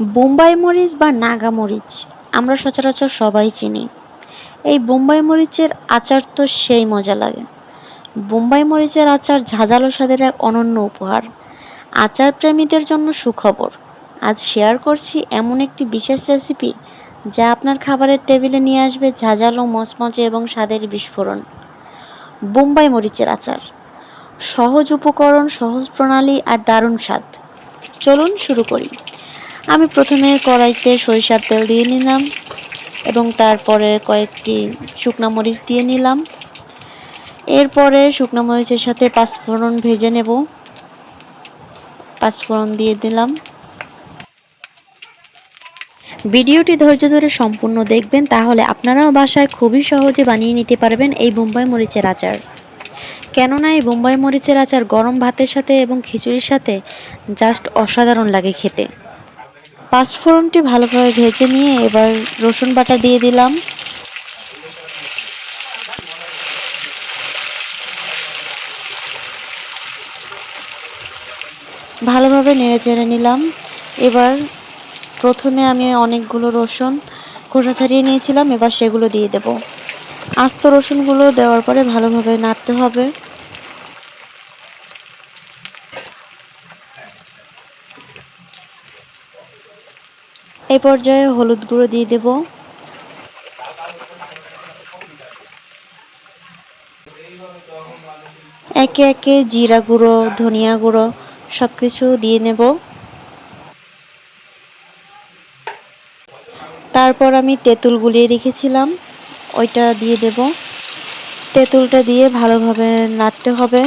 বোম্বাই মরিচ বা নাগা মরিচ, আমরা সচরাচর সবাই চিনি। এই বোম্বাই মরিচের আচার তো সেই মজা লাগে। বোম্বাই মরিচের আচার ঝাঁঝালো স্বাদের এক অনন্য উপহার। আচার প্রেমীদের জন্য সুখবর। আজ শেয়ার করছি এমন একটি বিশেষ রেসিপি যা আপনার খাবারের টেবিলে নিয়ে আসবে ঝাঁঝালো, মচমচে এবং স্বাদের বিস্ফোরণ। বোম্বাই মরিচের আচার। সহজ উপকরণ, সহজ প্রণালী আর দারুণ স্বাদ। চলুন শুরু করি। আমি প্রথমে কড়াইতে সরিষার তেল দিয়ে নিলাম এবং তারপরে কয়েকটি শুকনা মরিচ দিয়ে নিলাম। এরপরে শুকনো মরিচের সাথে পাঁচফোড়ন ভেজে নেব। পাঁচফোড়ন দিয়ে দিলাম। ভিডিওটি ধৈর্য ধরে সম্পূর্ণ দেখবেন, তাহলে আপনারাও বাসায় খুবই সহজে বানিয়ে নিতে পারবেন এই বোম্বাই মরিচের আচার। কেননা এই বোম্বাই মরিচের আচার গরম ভাতের সাথে এবং খিচুড়ির সাথে জাস্ট অসাধারণ লাগে খেতে। পাঁচফোড়নটি ভালোভাবে ভেজে নিয়ে এবার রসুন বাটা দিয়ে দিলাম। ভালোভাবে নেড়ে চেড়ে নিলাম। এবার প্রথমে আমি অনেকগুলো রসুন খোসা ছাড়িয়ে নিয়েছিলাম, এবার সেগুলো দিয়ে দেব। আস্ত রসুনগুলো দেওয়ার পরে ভালোভাবে নাড়তে হবে। এই পর্যায়ে হলুদ গুঁড়ো দিয়ে দেব। একে একে জিরা গুঁড়ো, ধনিয়া গুঁড়ো সব কিছু দিয়ে নেব। তারপর আমি তেঁতুল গুলিয়ে রেখেছিলাম, ওইটা দিয়ে দেব। তেঁতুলটা দিয়ে ভালোভাবে নাড়তে হবে।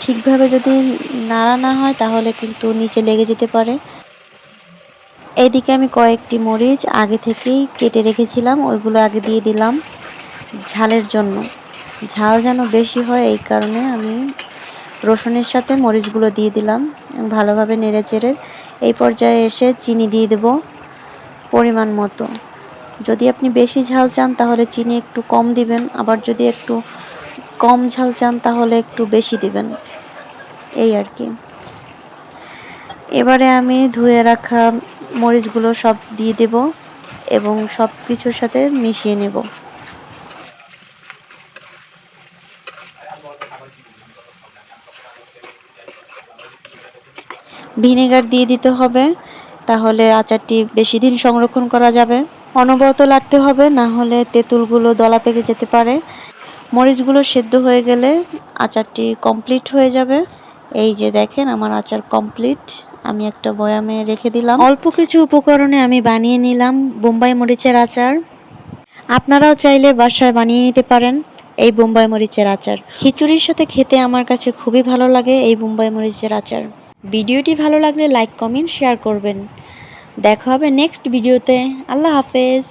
ঠিকভাবে যদি নাড়া না হয়, তাহলে কিন্তু নিচে লেগে যেতে পারে। এইদিকে আমি কয়েকটি মরিচ আগে থেকেই কেটে রেখেছিলাম, ওইগুলো আগে দিয়ে দিলাম ঝালের জন্য। ঝাল যেন বেশি হয় এই কারণে আমি রসুনের সাথে মরিচগুলো দিয়ে দিলাম, ভালোভাবে নেড়ে চেড়ে এই পর্যায়ে এসে চিনি দিয়ে দেব পরিমাণ মতো। যদি আপনি বেশি ঝাল চান তাহলে চিনি একটু কম দিবেন, আবার যদি একটু কম ঝাল চান তাহলে একটু বেশি দিবেন। এই আর কি। এবারে আমি ধুয়ে রাখা মরিচগুলো সব দিয়ে দেব এবং সব কিছুর সাথে মিশিয়ে নেব। ভিনেগার দিয়ে দিতে হবে, তাহলে আচারটি বেশি দিন সংরক্ষণ করা যাবে। অনবরত লাগতে হবে, না হলে তেঁতুলগুলো দলা পেকে যেতে পারে। মরিচগুলো সেদ্ধ হয়ে গেলে আচারটি কমপ্লিট হয়ে যাবে। এই যে দেখেন, আমার আচার কমপ্লিট। আমি একটা বয়ামে রেখে দিলাম। অল্প কিছু উপকরণে আমি বানিয়ে নিলাম বোম্বাই মরিচের আচার। আপনারাও চাইলে বাসায় বানিয়ে নিতে পারেন এই বোম্বাই মরিচের আচার। খিচুড়ির সাথে খেতে আমার কাছে খুবই ভালো লাগে এই বোম্বাই মরিচের আচার। ভিডিওটি ভালো লাগলে লাইক, কমেন্ট, শেয়ার করবেন। দেখা হবে নেক্সট ভিডিওতে। আল্লাহ হাফেজ।